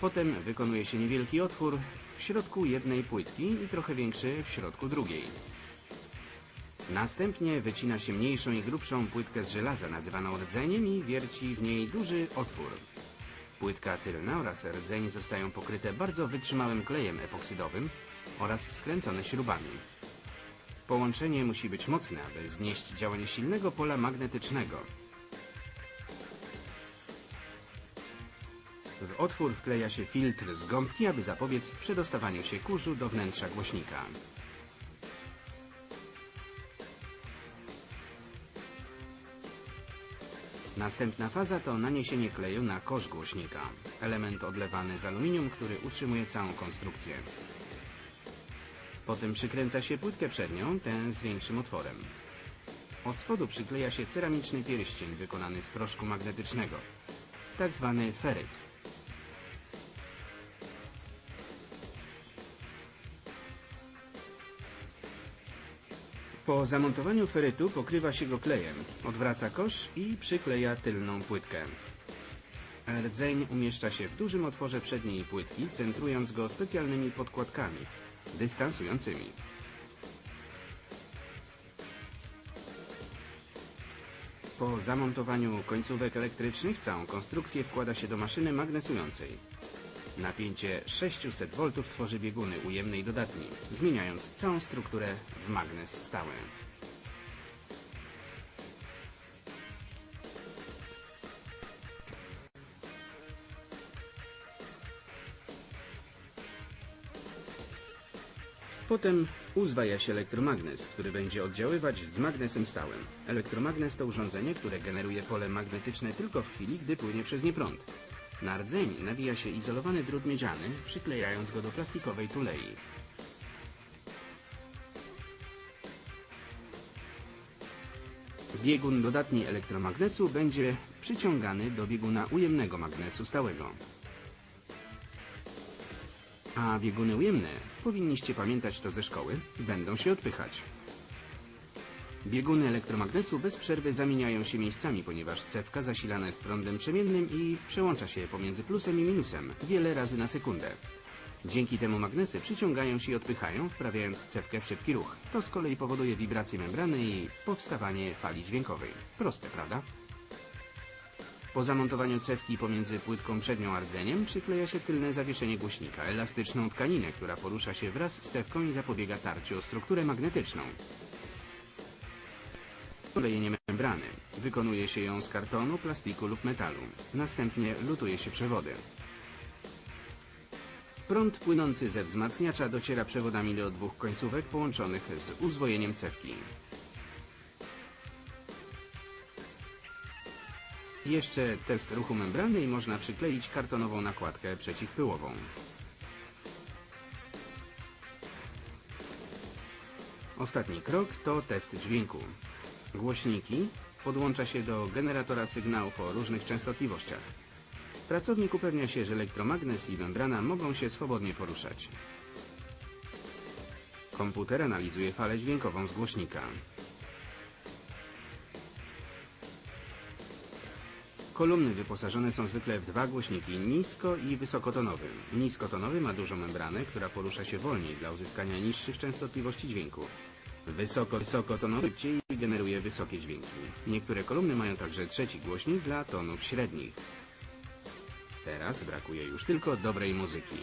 Potem wykonuje się niewielki otwór w środku jednej płytki i trochę większy w środku drugiej. Następnie wycina się mniejszą i grubszą płytkę z żelaza nazywaną rdzeniem i wierci w niej duży otwór. Płytka tylna oraz rdzeń zostają pokryte bardzo wytrzymałym klejem epoksydowym oraz skręcone śrubami. Połączenie musi być mocne, aby znieść działanie silnego pola magnetycznego. W otwór wkleja się filtr z gąbki, aby zapobiec przedostawaniu się kurzu do wnętrza głośnika. Następna faza to naniesienie kleju na kosz głośnika. Element odlewany z aluminium, który utrzymuje całą konstrukcję. Potem przykręca się płytkę przednią, tę z większym otworem. Od spodu przykleja się ceramiczny pierścień wykonany z proszku magnetycznego, tak zwany feryt. Po zamontowaniu ferytu pokrywa się go klejem, odwraca kosz i przykleja tylną płytkę. Rdzeń umieszcza się w dużym otworze przedniej płytki, centrując go specjalnymi podkładkami, dystansującymi. Po zamontowaniu końcówek elektrycznych całą konstrukcję wkłada się do maszyny magnesującej. Napięcie 600 V tworzy bieguny ujemny i dodatni, zmieniając całą strukturę w magnes stały. Potem uzwaja się elektromagnes, który będzie oddziaływać z magnesem stałym. Elektromagnes to urządzenie, które generuje pole magnetyczne tylko w chwili, gdy płynie przez nie prąd. Na rdzeń nawija się izolowany drut miedziany, przyklejając go do plastikowej tulei. Biegun dodatni elektromagnesu będzie przyciągany do bieguna ujemnego magnesu stałego. A bieguny ujemne, powinniście pamiętać to ze szkoły, będą się odpychać. Bieguny elektromagnesu bez przerwy zamieniają się miejscami, ponieważ cewka zasilana jest prądem przemiennym i przełącza się pomiędzy plusem i minusem wiele razy na sekundę. Dzięki temu magnesy przyciągają się i odpychają, wprawiając cewkę w szybki ruch. To z kolei powoduje wibrację membrany i powstawanie fali dźwiękowej. Proste, prawda? Po zamontowaniu cewki pomiędzy płytką przednią a rdzeniem przykleja się tylne zawieszenie głośnika, elastyczną tkaninę, która porusza się wraz z cewką i zapobiega tarciu o strukturę magnetyczną. Klejenie membrany. Wykonuje się ją z kartonu, plastiku lub metalu. Następnie lutuje się przewody. Prąd płynący ze wzmacniacza dociera przewodami do dwóch końcówek połączonych z uzwojeniem cewki. Jeszcze test ruchu membrany i można przykleić kartonową nakładkę przeciwpyłową. Ostatni krok to test dźwięku. Głośniki podłącza się do generatora sygnałów o różnych częstotliwościach. Pracownik upewnia się, że elektromagnes i membrana mogą się swobodnie poruszać. Komputer analizuje falę dźwiękową z głośnika. Kolumny wyposażone są zwykle w dwa głośniki nisko i wysokotonowy. Niskotonowy ma dużą membranę, która porusza się wolniej dla uzyskania niższych częstotliwości dźwięków. Wysoko, wysokotonowy szybciej generuje wysokie dźwięki. Niektóre kolumny mają także trzeci głośnik dla tonów średnich. Teraz brakuje już tylko dobrej muzyki.